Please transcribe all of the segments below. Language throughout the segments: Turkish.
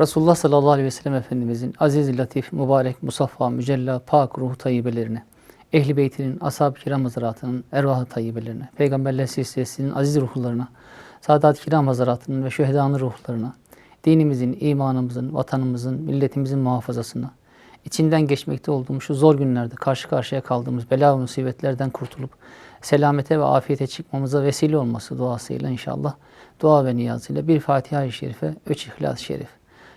Resulullah sallallahu aleyhi ve sellem Efendimizin aziz, latif, mübarek, musaffa, mücella, pak ruhu tayyibelerine, Ehli Beytinin, ashab-ı kiram hazaratının ervah-ı tayyibelerine, Peygamberler silsilesinin aziz ruhlarına, Sadat-ı kiram hazaratının ve şühedanın ruhlarına, dinimizin, imanımızın, vatanımızın, milletimizin muhafazasına, içinden geçmekte olduğumuz şu zor günlerde karşı karşıya kaldığımız bela ve musibetlerden kurtulup selamete ve afiyete çıkmamıza vesile olması duasıyla inşallah dua ve niyazıyla bir Fatiha-i Şerife, üç İhlas-ı Şerif.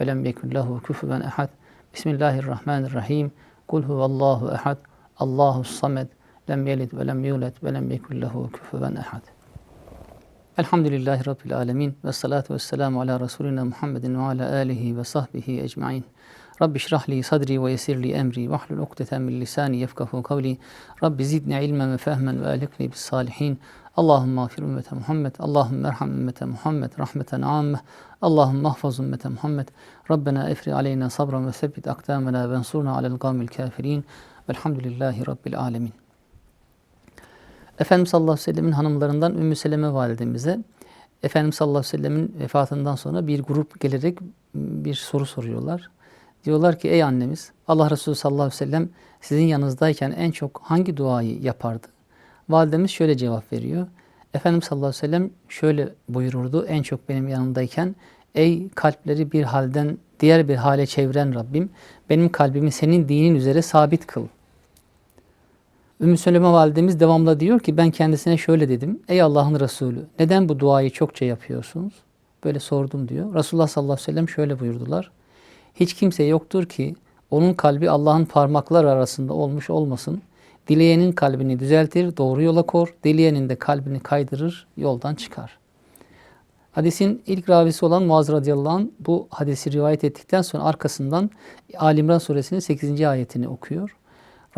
ولم يكن له كفوا أحد. بسم الله الرحمن الرحيم. قل هو الله أحد. الله الصمد. لم يلد ولم يولد ولم يكن له كفوا أحد. الحمد لله رب العالمين والصلاة والسلام على رسولنا محمد وعلى آله وصحبه أجمعين. رب اشرح لي صدري ويسر لي أمري. واحلل عقدة من لساني يفقه قولي. رب زدني علما وفهما وألقني بالصالحين. Allahümme afir ümmete Muhammed. Allahümme erham ümmete Muhammed. Rahmeten amme. Allahümme ahfaz ümmete Muhammed. Rabbena efri aleyna sabran ve sebbit akdamena ve ensurna alel kavmil kafirin. Velhamdülillahi Rabbil. Efendimiz sallallahu aleyhi ve sellemin hanımlarından Ümmü Seleme validemize Efendimiz sallallahu aleyhi ve sellemin vefatından sonra bir grup gelerek bir soru soruyorlar. Diyorlar ki ey annemiz Allah Resulü sallallahu aleyhi ve sellem sizin yanınızdayken en çok hangi duayı yapardı? Validemiz şöyle cevap veriyor. Efendimiz sallallahu aleyhi ve sellem şöyle buyururdu en çok benim yanımdayken ey kalpleri bir halden diğer bir hale çeviren Rabbim benim kalbimi senin dinin üzere sabit kıl. Ümmü Süleyman validemiz devamla diyor ki ben kendisine şöyle dedim. Ey Allah'ın Resulü neden bu duayı çokça yapıyorsunuz? Böyle sordum diyor. Resulullah sallallahu aleyhi ve sellem şöyle buyurdular. Hiç kimse yoktur ki onun kalbi Allah'ın parmaklar arasında olmuş olmasın. Dileyenin kalbini düzeltir, doğru yola kor. Dileyenin de kalbini kaydırır, yoldan çıkar. Hadisin ilk ravisi olan Muaz radıyallahu anh bu hadisi rivayet ettikten sonra arkasından Ali İmran suresinin 8. ayetini okuyor.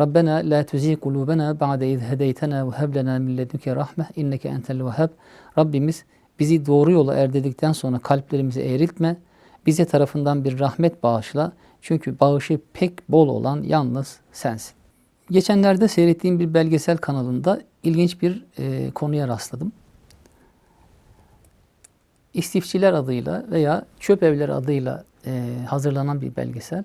Rabbena la tuzigh kulubena ba'de iz hedeytena ve heb lena min ledunke rahme inneke entel vehhab. Rabbimiz bizi doğru yola erdirdikten sonra kalplerimizi eğriltme. Bize tarafından bir rahmet bağışla. Çünkü bağışı pek bol olan yalnız sensin. Geçenlerde seyrettiğim bir belgesel kanalında ilginç bir e, konuya rastladım. İstifçiler adıyla veya çöp evleri adıyla e, hazırlanan bir belgesel.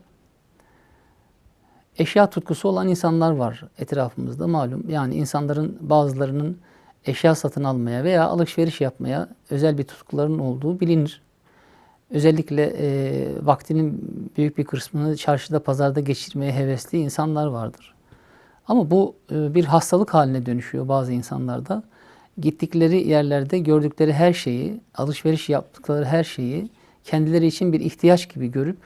Eşya tutkusu olan insanlar var etrafımızda malum. Yani insanların bazılarının eşya satın almaya veya alışveriş yapmaya özel bir tutkularının olduğu bilinir. Özellikle e, vaktinin büyük bir kısmını çarşıda, pazarda geçirmeye hevesli insanlar vardır. Ama bu e, bir hastalık haline dönüşüyor bazı insanlarda. Gittikleri yerlerde gördükleri her şeyi, alışveriş yaptıkları her şeyi kendileri için bir ihtiyaç gibi görüp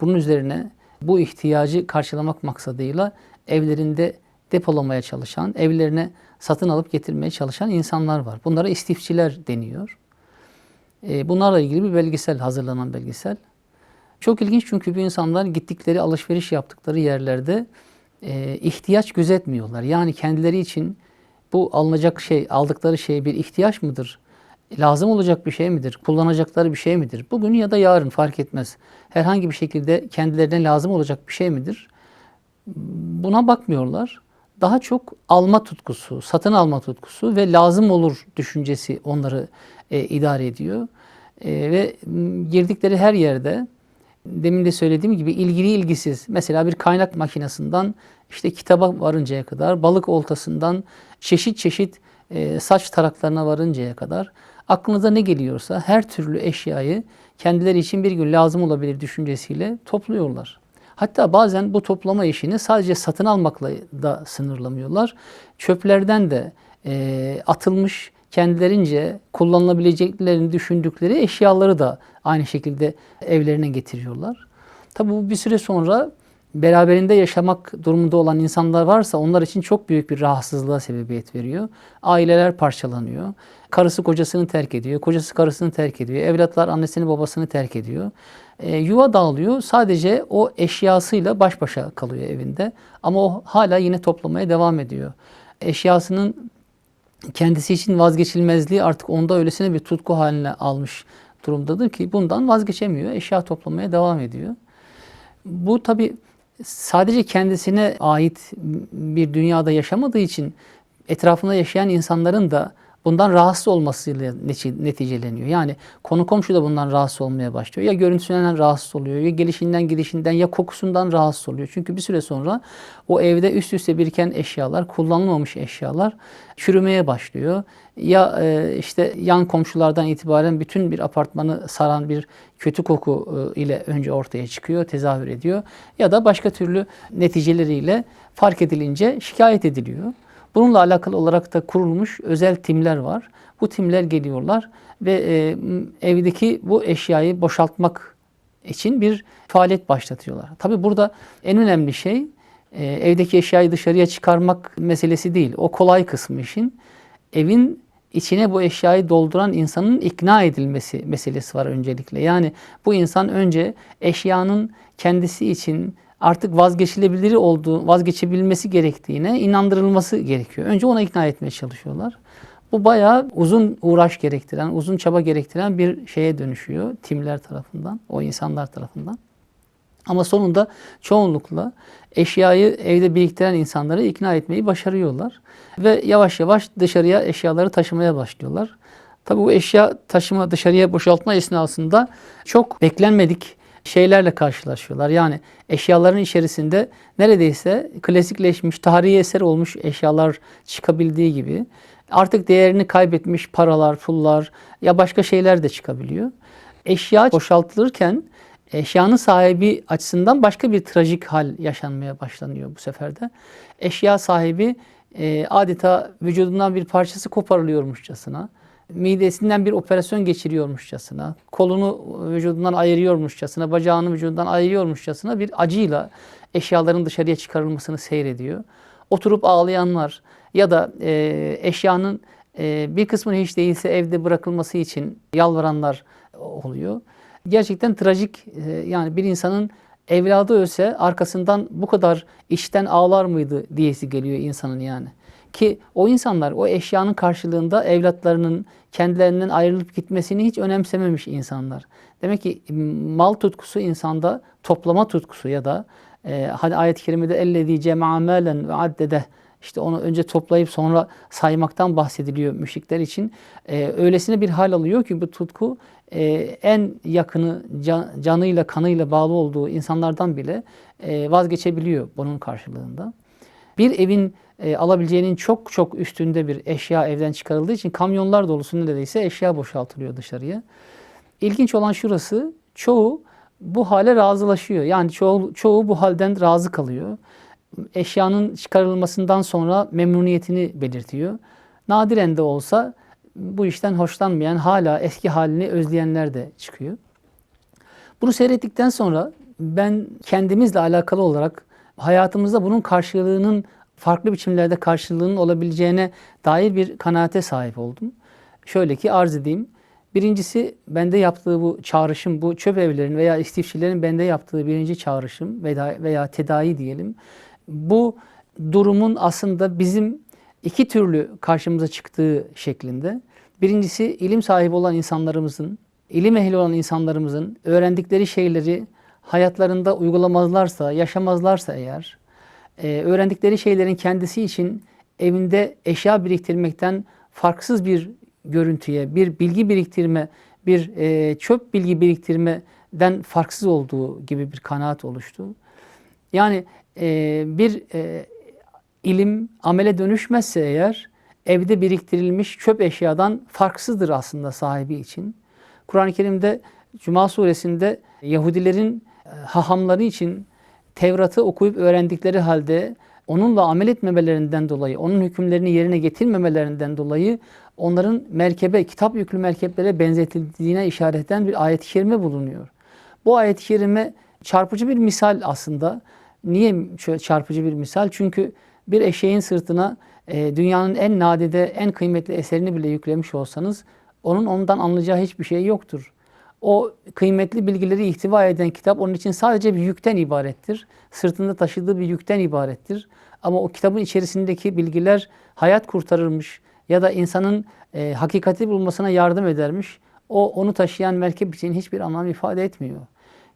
bunun üzerine bu ihtiyacı karşılamak maksadıyla evlerinde depolamaya çalışan, evlerine satın alıp getirmeye çalışan insanlar var. Bunlara istifçiler deniyor. E, bunlarla ilgili bir belgesel, hazırlanan belgesel. Çok ilginç çünkü bu insanlar gittikleri, alışveriş yaptıkları yerlerde e, ihtiyaç gözetmiyorlar. Yani kendileri için bu alınacak şey, aldıkları şey bir ihtiyaç mıdır? Lazım olacak bir şey midir? Kullanacakları bir şey midir? Bugün ya da yarın fark etmez. Herhangi bir şekilde kendilerine lazım olacak bir şey midir? Buna bakmıyorlar. Daha çok alma tutkusu, satın alma tutkusu ve lazım olur düşüncesi onları e, idare ediyor. E, ve girdikleri her yerde demin de söylediğim gibi ilgili ilgisiz mesela bir kaynak makinesinden işte kitaba varıncaya kadar balık oltasından çeşit çeşit e, saç taraklarına varıncaya kadar aklınıza ne geliyorsa her türlü eşyayı kendileri için bir gün lazım olabilir düşüncesiyle topluyorlar. Hatta bazen bu toplama işini sadece satın almakla da sınırlamıyorlar. Çöplerden de e, atılmış kendilerince kullanılabileceklerini düşündükleri eşyaları da aynı şekilde evlerine getiriyorlar. Tabi bu bir süre sonra beraberinde yaşamak durumunda olan insanlar varsa onlar için çok büyük bir rahatsızlığa sebebiyet veriyor. Aileler parçalanıyor. Karısı kocasını terk ediyor. Kocası karısını terk ediyor. Evlatlar annesini babasını terk ediyor. E, yuva dağılıyor. Sadece o eşyasıyla baş başa kalıyor evinde. Ama o hala yine toplamaya devam ediyor. Eşyasının kendisi için vazgeçilmezliği artık onda öylesine bir tutku haline almış durumdadır ki bundan vazgeçemiyor. Eşya toplamaya devam ediyor. Bu tabi sadece kendisine ait bir dünyada yaşamadığı için etrafında yaşayan insanların da bundan rahatsız olmasıyla neti- neticeleniyor. Yani konu komşu da bundan rahatsız olmaya başlıyor. Ya görüntüsünden rahatsız oluyor, ya gelişinden gidişinden, ya kokusundan rahatsız oluyor. Çünkü bir süre sonra o evde üst üste biriken eşyalar, kullanılmamış eşyalar çürümeye başlıyor. Ya e, işte yan komşulardan itibaren bütün bir apartmanı saran bir kötü koku e, ile önce ortaya çıkıyor, tezahür ediyor. Ya da başka türlü neticeleriyle fark edilince şikayet ediliyor. Bununla alakalı olarak da kurulmuş özel timler var. Bu timler geliyorlar ve e, evdeki bu eşyayı boşaltmak için bir faaliyet başlatıyorlar. Tabi burada en önemli şey e, evdeki eşyayı dışarıya çıkarmak meselesi değil. O kolay kısmı işin. Evin içine bu eşyayı dolduran insanın ikna edilmesi meselesi var öncelikle. Yani bu insan önce eşyanın kendisi için artık vazgeçilebilir olduğu, vazgeçebilmesi gerektiğine inandırılması gerekiyor. Önce ona ikna etmeye çalışıyorlar. Bu bayağı uzun uğraş gerektiren, uzun çaba gerektiren bir şeye dönüşüyor timler tarafından, o insanlar tarafından. Ama sonunda çoğunlukla eşyayı evde biriktiren insanları ikna etmeyi başarıyorlar. Ve yavaş yavaş dışarıya eşyaları taşımaya başlıyorlar. Tabi bu eşya taşıma, dışarıya boşaltma esnasında çok beklenmedik şeylerle karşılaşıyorlar. Yani eşyaların içerisinde neredeyse klasikleşmiş, tarihi eser olmuş eşyalar çıkabildiği gibi artık değerini kaybetmiş paralar, pullar ya başka şeyler de çıkabiliyor. Eşya boşaltılırken eşyanın sahibi açısından başka bir trajik hal yaşanmaya başlanıyor bu sefer de. Eşya sahibi e, adeta vücudundan bir parçası koparılıyormuşçasına, midesinden bir operasyon geçiriyormuşçasına, kolunu vücudundan ayırıyormuşçasına, bacağını vücudundan ayırıyormuşçasına bir acıyla eşyaların dışarıya çıkarılmasını seyrediyor. Oturup ağlayanlar ya da e, eşyanın e, bir kısmını hiç değilse evde bırakılması için yalvaranlar oluyor. Gerçekten trajik e, yani bir insanın evladı ölse arkasından bu kadar içten ağlar mıydı diyesi geliyor insanın yani. Ki o insanlar o eşyanın karşılığında evlatlarının kendilerinden ayrılıp gitmesini hiç önemsememiş insanlar. Demek ki mal tutkusu insanda toplama tutkusu ya da e, hani ayet-i kerimede ellezî cema'a ve addede işte onu önce toplayıp sonra saymaktan bahsediliyor müşrikler için. E, öylesine bir hal alıyor ki bu tutku e, en yakını can, canıyla kanıyla bağlı olduğu insanlardan bile e, vazgeçebiliyor bunun karşılığında. Bir evin e, alabileceğinin çok çok üstünde bir eşya evden çıkarıldığı için kamyonlar dolusu neredeyse eşya boşaltılıyor dışarıya. İlginç olan şurası çoğu bu hale razılaşıyor. Yani çoğu, çoğu bu halden razı kalıyor. Eşyanın çıkarılmasından sonra memnuniyetini belirtiyor. Nadiren de olsa bu işten hoşlanmayan, hala eski halini özleyenler de çıkıyor. Bunu seyrettikten sonra ben kendimizle alakalı olarak hayatımızda bunun karşılığının farklı biçimlerde karşılığının olabileceğine dair bir kanaate sahip oldum. Şöyle ki arz edeyim. Birincisi bende yaptığı bu çağrışım, bu çöp evlerin veya istifçilerin bende yaptığı birinci çağrışım veya, veya tedavi diyelim. Bu durumun aslında bizim iki türlü karşımıza çıktığı şeklinde. Birincisi ilim sahibi olan insanlarımızın, ilim ehli olan insanlarımızın öğrendikleri şeyleri hayatlarında uygulamazlarsa, yaşamazlarsa eğer, e, öğrendikleri şeylerin kendisi için evinde eşya biriktirmekten farksız bir görüntüye, bir bilgi biriktirme, bir e, çöp bilgi biriktirmeden farksız olduğu gibi bir kanaat oluştu. Yani e, bir e, ilim amele dönüşmezse eğer evde biriktirilmiş çöp eşyadan farksızdır aslında sahibi için. Kur'an-ı Kerim'de Cuma suresinde Yahudilerin hahamları için Tevrat'ı okuyup öğrendikleri halde onunla amel etmemelerinden dolayı, onun hükümlerini yerine getirmemelerinden dolayı onların merkebe, kitap yüklü merkeplere benzetildiğine işaret eden bir ayet-i kerime bulunuyor. Bu ayet-i kerime çarpıcı bir misal aslında. Niye çarpıcı bir misal? Çünkü bir eşeğin sırtına e, dünyanın en nadide, en kıymetli eserini bile yüklemiş olsanız onun ondan anlayacağı hiçbir şey yoktur. O kıymetli bilgileri ihtiva eden kitap onun için sadece bir yükten ibarettir. Sırtında taşıdığı bir yükten ibarettir. Ama o kitabın içerisindeki bilgiler hayat kurtarırmış ya da insanın e, hakikati bulmasına yardım edermiş. O onu taşıyan merkep için hiçbir anlam ifade etmiyor.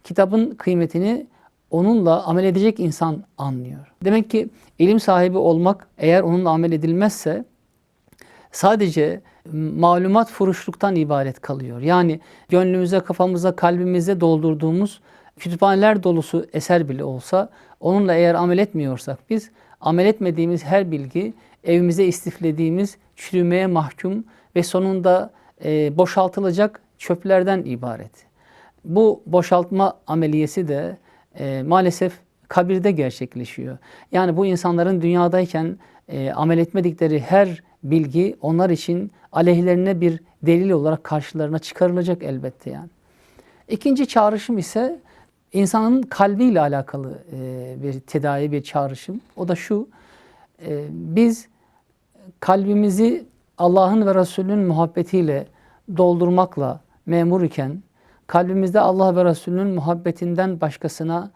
Kitabın kıymetini onunla amel edecek insan anlıyor. Demek ki ilim sahibi olmak eğer onunla amel edilmezse sadece malumat furuşluktan ibaret kalıyor. Yani gönlümüze, kafamıza, kalbimize doldurduğumuz kütüphaneler dolusu eser bile olsa onunla eğer amel etmiyorsak biz amel etmediğimiz her bilgi evimize istiflediğimiz çürümeye mahkum ve sonunda e, boşaltılacak çöplerden ibaret. Bu boşaltma ameliyesi de e, maalesef kabirde gerçekleşiyor. Yani bu insanların dünyadayken e, amel etmedikleri her bilgi onlar için aleyhlerine bir delil olarak karşılarına çıkarılacak elbette yani. İkinci çağrışım ise insanın kalbiyle alakalı e, bir tedavi, bir çağrışım. O da şu, e, biz kalbimizi Allah'ın ve Resulünün muhabbetiyle doldurmakla memur iken, kalbimizde Allah ve Resulünün muhabbetinden başkasına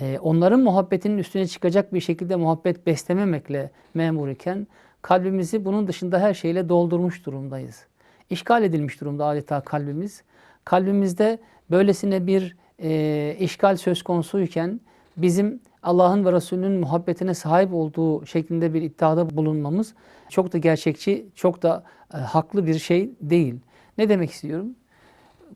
e, onların muhabbetinin üstüne çıkacak bir şekilde muhabbet beslememekle memur iken, kalbimizi bunun dışında her şeyle doldurmuş durumdayız. İşgal edilmiş durumda adeta kalbimiz. Kalbimizde böylesine bir e, işgal söz konusuyken bizim Allah'ın ve Resulünün muhabbetine sahip olduğu şeklinde bir iddiada bulunmamız çok da gerçekçi, çok da e, haklı bir şey değil. Ne demek istiyorum?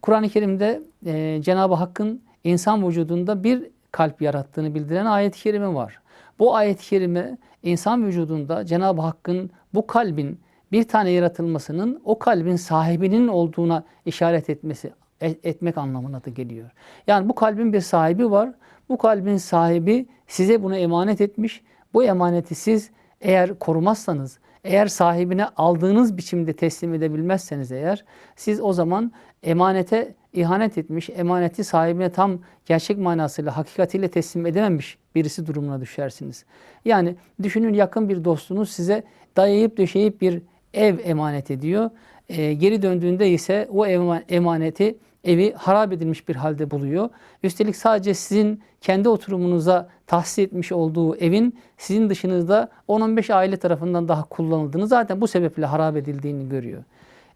Kur'an-ı Kerim'de e, Cenab-ı Hakk'ın insan vücudunda bir kalp yarattığını bildiren ayet-i kerime var. Bu ayet-i kerime insan vücudunda Cenab-ı Hakk'ın bu kalbin bir tane yaratılmasının o kalbin sahibinin olduğuna işaret etmesi etmek anlamına da geliyor. Yani bu kalbin bir sahibi var. Bu kalbin sahibi size bunu emanet etmiş. Bu emaneti siz eğer korumazsanız, eğer sahibine aldığınız biçimde teslim edebilmezseniz eğer siz o zaman emanete ihanet etmiş, emaneti sahibine tam gerçek manasıyla, hakikatiyle teslim edememiş birisi durumuna düşersiniz. Yani düşünün yakın bir dostunuz size dayayıp döşeyip bir ev emanet ediyor. E, geri döndüğünde ise o emaneti evi harap edilmiş bir halde buluyor. Üstelik sadece sizin kendi oturumunuza tahsis etmiş olduğu evin sizin dışınızda 10-15 aile tarafından daha kullanıldığını zaten bu sebeple harap edildiğini görüyor.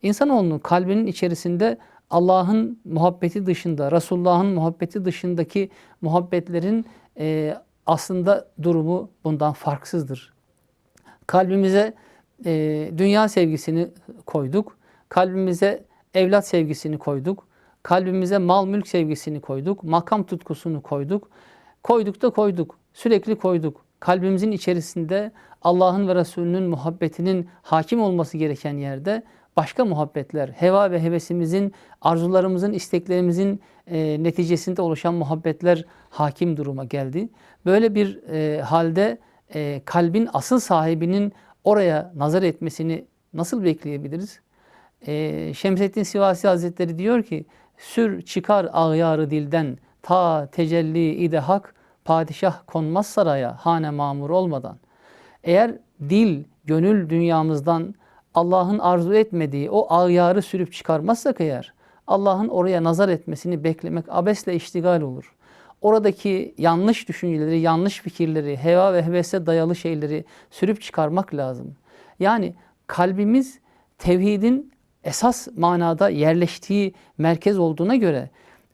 İnsanoğlunun kalbinin içerisinde Allah'ın muhabbeti dışında, Resulullah'ın muhabbeti dışındaki muhabbetlerin e, aslında durumu bundan farksızdır. Kalbimize e, dünya sevgisini koyduk. Kalbimize evlat sevgisini koyduk. Kalbimize mal mülk sevgisini koyduk. Makam tutkusunu koyduk. Koyduk da koyduk. Sürekli koyduk. Kalbimizin içerisinde Allah'ın ve Resulünün muhabbetinin hakim olması gereken yerde başka muhabbetler, heva ve hevesimizin, arzularımızın, isteklerimizin e, neticesinde oluşan muhabbetler hakim duruma geldi. Böyle bir e, halde e, kalbin asıl sahibinin oraya nazar etmesini nasıl bekleyebiliriz? E, Şemsettin Sivasi Hazretleri diyor ki, sür çıkar ağyarı dilden, ta tecelli ide hak, padişah konmaz saraya, hane mamur olmadan. Eğer dil, gönül dünyamızdan Allah'ın arzu etmediği o ağyarı sürüp çıkarmazsak eğer, Allah'ın oraya nazar etmesini beklemek abesle iştigal olur. Oradaki yanlış düşünceleri, yanlış fikirleri, heva ve hevese dayalı şeyleri sürüp çıkarmak lazım. Yani kalbimiz tevhidin esas manada yerleştiği merkez olduğuna göre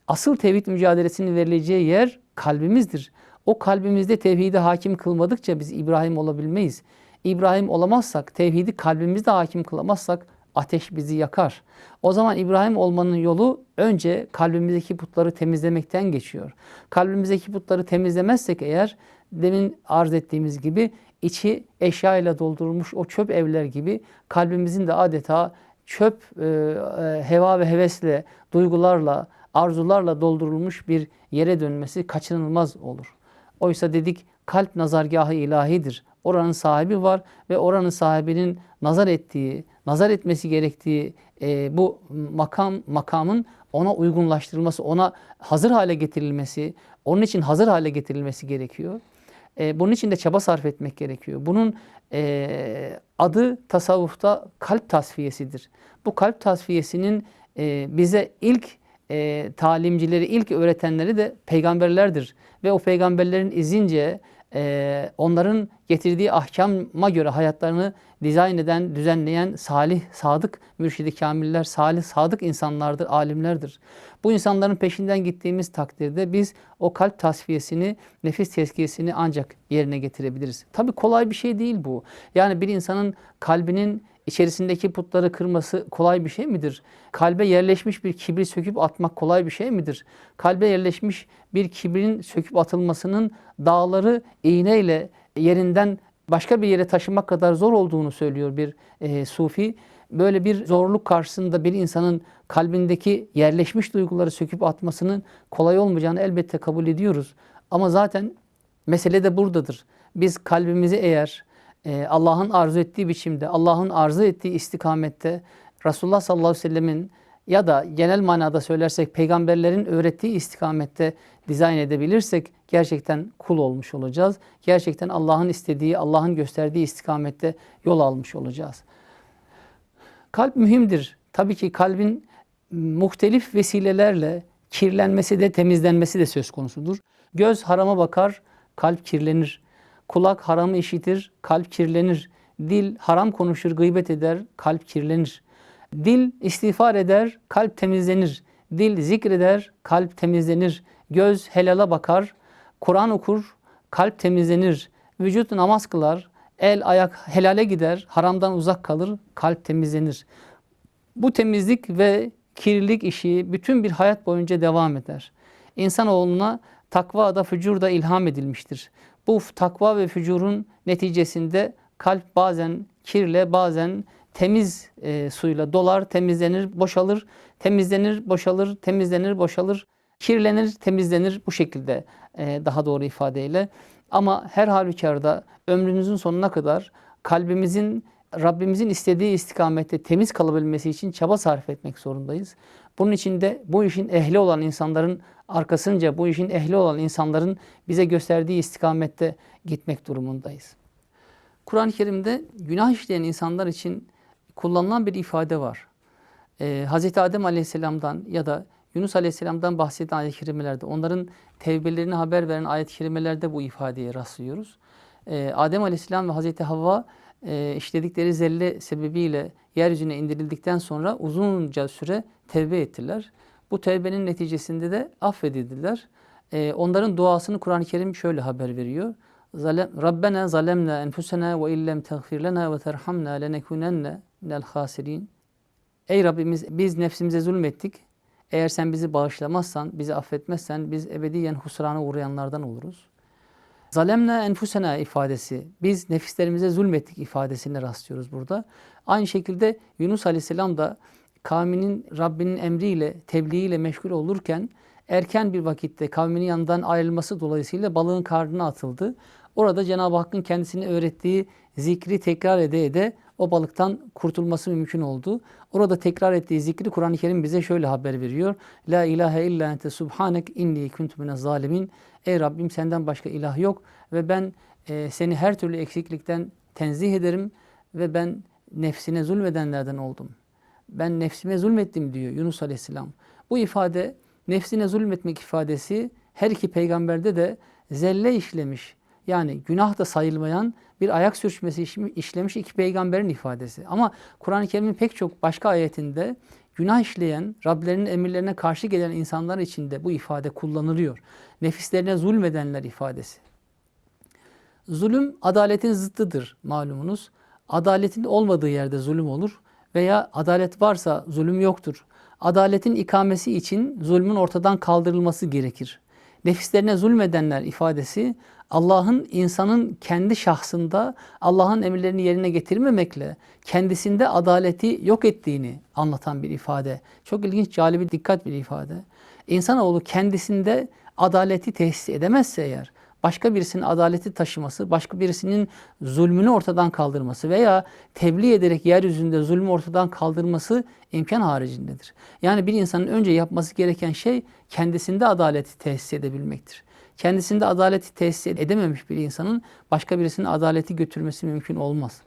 asıl tevhid mücadelesinin verileceği yer kalbimizdir. O kalbimizde tevhidi hakim kılmadıkça biz İbrahim olabilmeyiz. İbrahim olamazsak, tevhidi kalbimizde hakim kılamazsak ateş bizi yakar. O zaman İbrahim olmanın yolu önce kalbimizdeki putları temizlemekten geçiyor. Kalbimizdeki putları temizlemezsek eğer demin arz ettiğimiz gibi içi eşya ile doldurulmuş o çöp evler gibi kalbimizin de adeta çöp e, e, heva ve hevesle, duygularla, arzularla doldurulmuş bir yere dönmesi kaçınılmaz olur. Oysa dedik kalp nazargahı ilahidir. Oranın sahibi var ve oranın sahibinin nazar ettiği, nazar etmesi gerektiği e, bu makam makamın ona uygunlaştırılması, ona hazır hale getirilmesi, onun için hazır hale getirilmesi gerekiyor. E, bunun için de çaba sarf etmek gerekiyor. Bunun e, adı tasavvufta kalp tasfiyesidir. Bu kalp tasfiyesinin e, bize ilk e, talimcileri, ilk öğretenleri de peygamberlerdir. Ve o peygamberlerin izince e, onların getirdiği ahkama göre hayatlarını dizayn eden, düzenleyen salih, sadık mürşidi kamiller, salih, sadık insanlardır, alimlerdir. Bu insanların peşinden gittiğimiz takdirde biz o kalp tasfiyesini, nefis tezkiyesini ancak yerine getirebiliriz. Tabii kolay bir şey değil bu. Yani bir insanın kalbinin içerisindeki putları kırması kolay bir şey midir? Kalbe yerleşmiş bir kibri söküp atmak kolay bir şey midir? Kalbe yerleşmiş bir kibrin söküp atılmasının dağları iğneyle yerinden başka bir yere taşımak kadar zor olduğunu söylüyor bir e, sufi. Böyle bir zorluk karşısında bir insanın kalbindeki yerleşmiş duyguları söküp atmasının kolay olmayacağını elbette kabul ediyoruz. Ama zaten mesele de buradadır. Biz kalbimizi eğer e, Allah'ın arzu ettiği biçimde, Allah'ın arzu ettiği istikamette Resulullah sallallahu aleyhi ve sellemin ya da genel manada söylersek peygamberlerin öğrettiği istikamette dizayn edebilirsek gerçekten kul olmuş olacağız. Gerçekten Allah'ın istediği, Allah'ın gösterdiği istikamette yol almış olacağız. Kalp mühimdir. Tabii ki kalbin muhtelif vesilelerle kirlenmesi de temizlenmesi de söz konusudur. Göz harama bakar, kalp kirlenir. Kulak haramı işitir, kalp kirlenir. Dil haram konuşur, gıybet eder, kalp kirlenir. Dil istiğfar eder, kalp temizlenir. Dil zikreder, kalp temizlenir. Göz helala bakar, Kur'an okur, kalp temizlenir. Vücut namaz kılar, el ayak helale gider, haramdan uzak kalır, kalp temizlenir. Bu temizlik ve kirlilik işi bütün bir hayat boyunca devam eder. İnsanoğluna takva da fücur da ilham edilmiştir. Bu takva ve fücurun neticesinde kalp bazen kirle bazen temiz e, suyla dolar, temizlenir, boşalır, temizlenir, boşalır, temizlenir, boşalır, kirlenir, temizlenir bu şekilde e, daha doğru ifadeyle. Ama her halükarda ömrümüzün sonuna kadar kalbimizin Rabbimizin istediği istikamette temiz kalabilmesi için çaba sarf etmek zorundayız. Bunun için de bu işin ehli olan insanların arkasınca bu işin ehli olan insanların bize gösterdiği istikamette gitmek durumundayız. Kur'an-ı Kerim'de günah işleyen insanlar için kullanılan bir ifade var. Ee, Hz. Adem Aleyhisselam'dan ya da Yunus Aleyhisselam'dan bahseden ayet-i kerimelerde, onların tevbelerini haber veren ayet-i kerimelerde bu ifadeye rastlıyoruz. Ee, Adem Aleyhisselam ve Hz. Havva e, işledikleri zelle sebebiyle yeryüzüne indirildikten sonra uzunca süre tevbe ettiler. Bu tevbenin neticesinde de affedildiler. E, onların duasını Kur'an-ı Kerim şöyle haber veriyor. Rabbena zalemna enfusena ve illem teğfir lena ve terhamna lenekunenne minel hasirin. Ey Rabbimiz biz nefsimize zulmettik. Eğer sen bizi bağışlamazsan, bizi affetmezsen biz ebediyen husrana uğrayanlardan oluruz. Zalemne enfusena ifadesi, biz nefislerimize zulmettik ifadesine rastlıyoruz burada. Aynı şekilde Yunus Aleyhisselam da kavminin Rabbinin emriyle, tebliğiyle meşgul olurken erken bir vakitte kavminin yanından ayrılması dolayısıyla balığın karnına atıldı. Orada Cenab-ı Hakk'ın kendisine öğrettiği zikri tekrar ede ede o balıktan kurtulması mümkün oldu. Orada tekrar ettiği zikri Kur'an-ı Kerim bize şöyle haber veriyor. La ilahe illa ente subhanek inni kuntu minez zalimin. Ey Rabbim senden başka ilah yok ve ben e, seni her türlü eksiklikten tenzih ederim ve ben nefsine zulmedenlerden oldum. Ben nefsime zulmettim diyor Yunus Aleyhisselam. Bu ifade nefsine zulmetmek ifadesi her iki peygamberde de zelle işlemiş. Yani günah da sayılmayan bir ayak sürçmesi işlemiş iki peygamberin ifadesi. Ama Kur'an-ı Kerim'in pek çok başka ayetinde günah işleyen, Rablerinin emirlerine karşı gelen insanlar için de bu ifade kullanılıyor. Nefislerine zulmedenler ifadesi. Zulüm adaletin zıttıdır malumunuz. Adaletin olmadığı yerde zulüm olur veya adalet varsa zulüm yoktur. Adaletin ikamesi için zulmün ortadan kaldırılması gerekir. Nefislerine zulmedenler ifadesi Allah'ın insanın kendi şahsında Allah'ın emirlerini yerine getirmemekle kendisinde adaleti yok ettiğini anlatan bir ifade. Çok ilginç, calibi dikkat bir ifade. İnsanoğlu kendisinde adaleti tesis edemezse eğer, başka birisinin adaleti taşıması, başka birisinin zulmünü ortadan kaldırması veya tebliğ ederek yeryüzünde zulmü ortadan kaldırması imkan haricindedir. Yani bir insanın önce yapması gereken şey kendisinde adaleti tesis edebilmektir. Kendisinde adaleti tesis edememiş bir insanın başka birisinin adaleti götürmesi mümkün olmaz.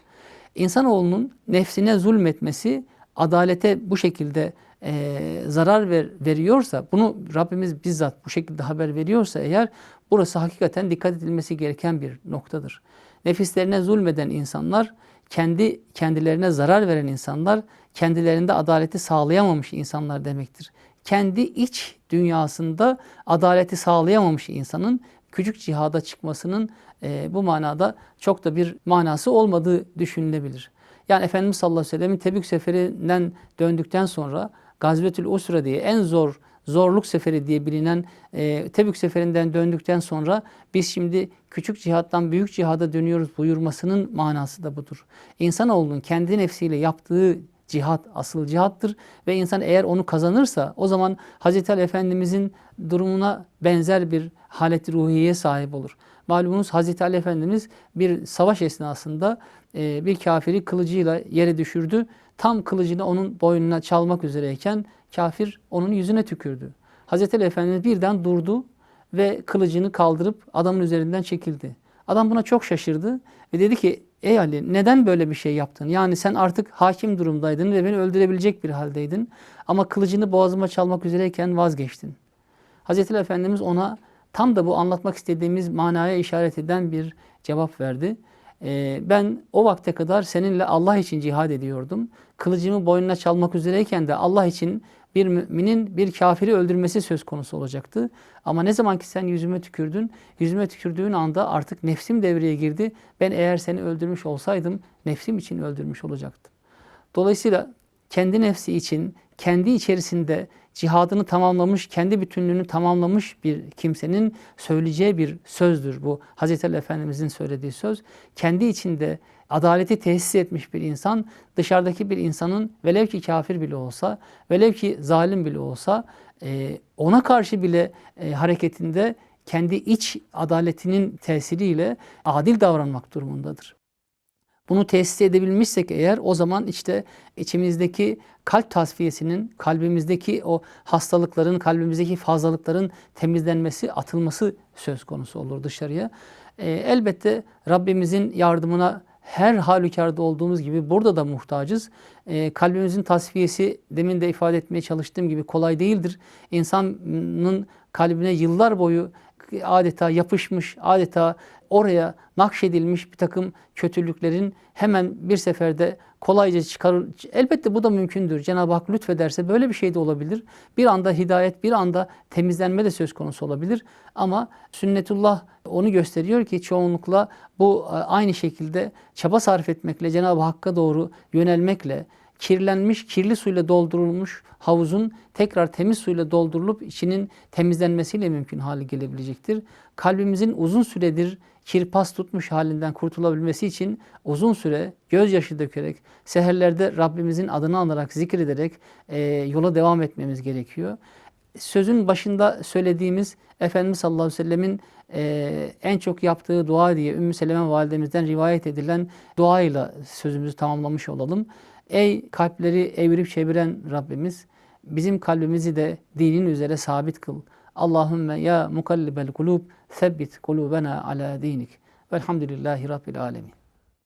İnsanoğlunun nefsine zulmetmesi adalete bu şekilde e, zarar ver, veriyorsa, bunu Rabbimiz bizzat bu şekilde haber veriyorsa eğer burası hakikaten dikkat edilmesi gereken bir noktadır. Nefislerine zulmeden insanlar, kendi kendilerine zarar veren insanlar, kendilerinde adaleti sağlayamamış insanlar demektir. Kendi iç dünyasında adaleti sağlayamamış insanın küçük cihada çıkmasının e, bu manada çok da bir manası olmadığı düşünülebilir. Yani Efendimiz sallallahu aleyhi ve sellem'in Tebük seferinden döndükten sonra Gazvetül Usra diye en zor zorluk seferi diye bilinen e, Tebük seferinden döndükten sonra biz şimdi küçük cihattan büyük cihada dönüyoruz buyurmasının manası da budur. İnsanoğlunun kendi nefsiyle yaptığı cihat asıl cihattır ve insan eğer onu kazanırsa o zaman Hazreti Ali Efendimizin durumuna benzer bir halet ruhiye sahip olur. Malumunuz Hazreti Ali Efendimiz bir savaş esnasında e, bir kafiri kılıcıyla yere düşürdü. Tam kılıcını onun boynuna çalmak üzereyken kafir onun yüzüne tükürdü. Hazreti Ali Efendimiz birden durdu ve kılıcını kaldırıp adamın üzerinden çekildi. Adam buna çok şaşırdı ve dedi ki ey Ali neden böyle bir şey yaptın? Yani sen artık hakim durumdaydın ve beni öldürebilecek bir haldeydin. Ama kılıcını boğazıma çalmak üzereyken vazgeçtin. Hazreti Ali Efendimiz ona tam da bu anlatmak istediğimiz manaya işaret eden bir cevap verdi. Ee, ben o vakte kadar seninle Allah için cihad ediyordum. Kılıcımı boynuna çalmak üzereyken de Allah için bir müminin bir kafiri öldürmesi söz konusu olacaktı. Ama ne zaman ki sen yüzüme tükürdün, yüzüme tükürdüğün anda artık nefsim devreye girdi. Ben eğer seni öldürmüş olsaydım nefsim için öldürmüş olacaktım. Dolayısıyla kendi nefsi için, kendi içerisinde cihadını tamamlamış, kendi bütünlüğünü tamamlamış bir kimsenin söyleyeceği bir sözdür bu. Hazreti Ali Efendimizin söylediği söz. Kendi içinde adaleti tesis etmiş bir insan dışarıdaki bir insanın velev ki kafir bile olsa, velev ki zalim bile olsa e, ona karşı bile e, hareketinde kendi iç adaletinin tesiriyle adil davranmak durumundadır. Bunu tesis edebilmişsek eğer o zaman işte içimizdeki kalp tasfiyesinin, kalbimizdeki o hastalıkların, kalbimizdeki fazlalıkların temizlenmesi, atılması söz konusu olur dışarıya. E, elbette Rabbimizin yardımına her halükarda olduğumuz gibi burada da muhtacız. E, kalbimizin tasfiyesi demin de ifade etmeye çalıştığım gibi kolay değildir. İnsanın kalbine yıllar boyu adeta yapışmış, adeta oraya nakşedilmiş bir takım kötülüklerin hemen bir seferde kolayca çıkarır. Elbette bu da mümkündür. Cenab-ı Hak lütfederse böyle bir şey de olabilir. Bir anda hidayet, bir anda temizlenme de söz konusu olabilir. Ama sünnetullah onu gösteriyor ki çoğunlukla bu e, aynı şekilde çaba sarf etmekle, Cenab-ı Hakk'a doğru yönelmekle, kirlenmiş, kirli suyla doldurulmuş havuzun tekrar temiz suyla doldurulup içinin temizlenmesiyle mümkün hale gelebilecektir. Kalbimizin uzun süredir kirpas tutmuş halinden kurtulabilmesi için uzun süre gözyaşı dökerek, seherlerde Rabbimizin adını anarak, zikrederek e, yola devam etmemiz gerekiyor. Sözün başında söylediğimiz Efendimiz sallallahu aleyhi ve sellemin e, en çok yaptığı dua diye Ümmü Seleme validemizden rivayet edilen duayla sözümüzü tamamlamış olalım. Ey kalpleri evirip çeviren Rabbimiz bizim kalbimizi de dinin üzere sabit kıl. Allahümme ya mukallibel kulub sebbit kulubena ala dinik. Velhamdülillahi Rabbil alemin.